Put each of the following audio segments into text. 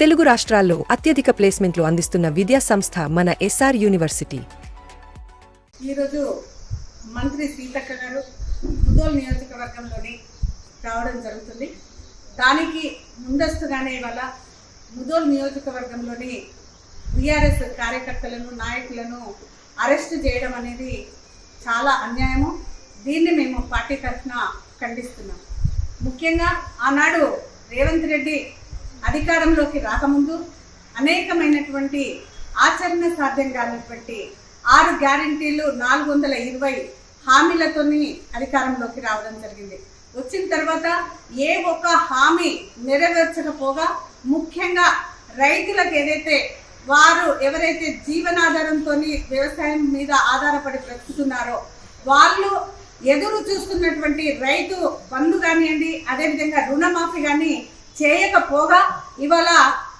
తెలుగు రాష్ట్రాల్లో అత్యధిక ప్లేస్మెంట్లు అందిస్తున్న విద్యా సంస్థ మన ఎస్ఆర్ యూనివర్సిటీ. ఈరోజు మంత్రి సీతక్క గారు ముదోల్ నియోజకవర్గంలోని రావడం జరుగుతుంది. దానికి ముందస్తుగానే ఇవాళ ముదోల్ నియోజకవర్గంలోని బీఆర్ఎస్ కార్యకర్తలను నాయకులను అరెస్ట్ చేయడం అనేది చాలా అన్యాయము. దీన్ని మేము పార్టీ తరఫున ఖండిస్తున్నాం. ముఖ్యంగా ఆనాడు రేవంత్ రెడ్డి అధికారంలోకి రాకముందు అనేకమైనటువంటి ఆచరణ సాధ్యం కానటువంటి ఆరు గ్యారంటీలు నాలుగు వందల ఇరవై హామీలతోని అధికారంలోకి రావడం జరిగింది. వచ్చిన తర్వాత ఏ ఒక్క హామీ నెరవేర్చకపోగా ముఖ్యంగా రైతులకు ఏదైతే వారు ఎవరైతే జీవనాధారంతో వ్యవసాయం మీద ఆధారపడి బ్రతుకుతున్నారో వాళ్ళు ఎదురు చూస్తున్నటువంటి రైతు బంధు కానివ్వండి అదేవిధంగా రుణమాఫీ కానీ చేయకపోగా ఇవాళ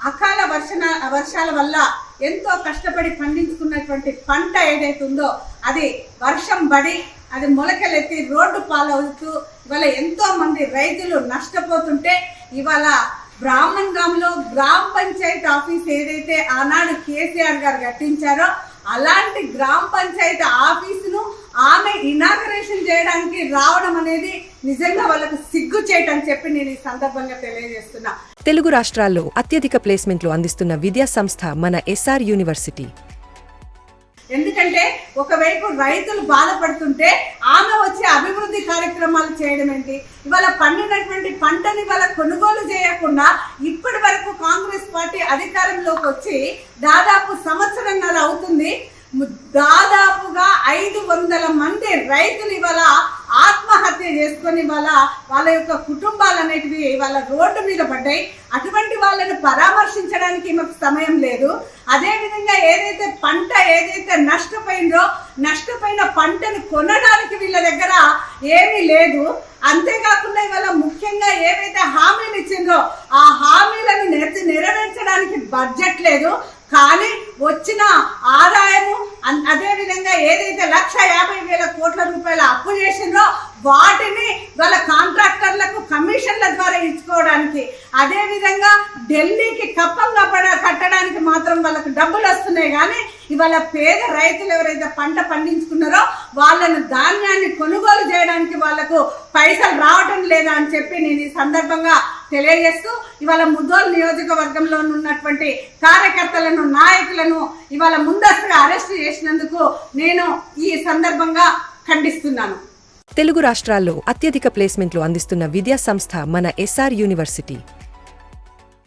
అకాల వర్షణ వర్షాల వల్ల ఎంతో కష్టపడి పండించుకున్నటువంటి పంట ఏదైతే ఉందో అది వర్షం పడి అది మొలకలెత్తి రోడ్డు పాలవుతూ ఇవాళ ఎంతో మంది రైతులు నష్టపోతుంటే ఇవాళ బ్రాహ్మణ్ గ్రామంలో గ్రామ పంచాయతీ ఆఫీస్ ఏదైతే ఆనాడు కేసీఆర్ గారు కట్టించారో అలాంటి గ్రామ పంచాయతీ ఆఫీస్ ఆమె ఇనాగరేషన్ చేయడానికి రావడం అనేది నిజంగా వాళ్ళకు సిగ్గు చేయటం చెప్పి నేను ఈ సందర్భంగా తెలియజేస్తున్నా. తెలుగు రాష్ట్రాల్లో అత్యధిక ప్లేస్మెంట్లు అందిస్తున్న విద్యా సంస్థ మన ఎస్ఆర్ యూనివర్సిటీ. ఎందుకంటే ఒకవైపు రైతులు బాధపడుతుంటే ఆమె వచ్చి అభివృద్ధి కార్యక్రమాలు చేయడం ఏంటి? ఇవాళ పండినటువంటి పంటని ఇవాళ కొనుగోలు చేయకుండా ఇప్పటి వరకు కాంగ్రెస్ పార్టీ అధికారంలోకి వచ్చి దాదాపు సంవత్సరంన్నర అవుతుంది. దాదాపుగా ఐదు వందల మంది రైతులు ఇవాళ ఆత్మహత్య చేసుకొని వాళ్ళ వాళ్ళ యొక్క కుటుంబాలు అనేటివి ఇవాళ రోడ్డు మీద పడ్డాయి. అటువంటి వాళ్ళని పరామర్శించడానికి మాకు సమయం లేదు. అదేవిధంగా ఏదైతే పంట ఏదైతే నష్టపోయిందో నష్టపోయిన పంటను కొనడానికి వీళ్ళ దగ్గర ఏమీ లేదు. అంతేకాకుండా ఇవాళ ముఖ్యంగా ఏవైతే హామీలు ఇచ్చిందో ఆ హామీలను నెరవేర్చడానికి బడ్జెట్ లేదు. కానీ వచ్చిన ఆదాయము అన్- అదే విధంగా ఏదైతే లక్ష యాభై వేల కోట్ల రూపాయల అప్పు చేసిందో వాటిని వాళ్ళ కాంట్రాక్టర్లకు కమిషన్ల ద్వారా ఇచ్చుకోవడానికి. అదే విధంగా ఢిల్లీకి కప్పంగా పడ కట్టడానికి మాత్రం వాళ్ళకు డబ్బులు వస్తున్నాయి కానీ ఇవాళ పేద రైతులు ఎవరైతే పంట పండించుకున్నారో వాళ్ళను ధాన్యాన్ని కొనుగోలు చేయడానికి వాళ్ళకు పైసలు రావటం లేదా అని చెప్పి నేను ఈ సందర్భంగా తెలియజేస్తూ ఇవాళ ముద్దోల్ నియోజకవర్గంలో ఉన్నటువంటి కార్యకర్తలను నాయకులను ఇవాళ ముందస్తుగా అరెస్ట్ చేసినందుకు నేను ఈ సందర్భంగా ఖండిస్తున్నాను. తెలుగు రాష్ట్రాల్లో అత్యధిక ప్లేస్మెంట్లు అందిస్తున్న విద్యా సంస్థ మన ఎస్ఆర్ యూనివర్సిటీ.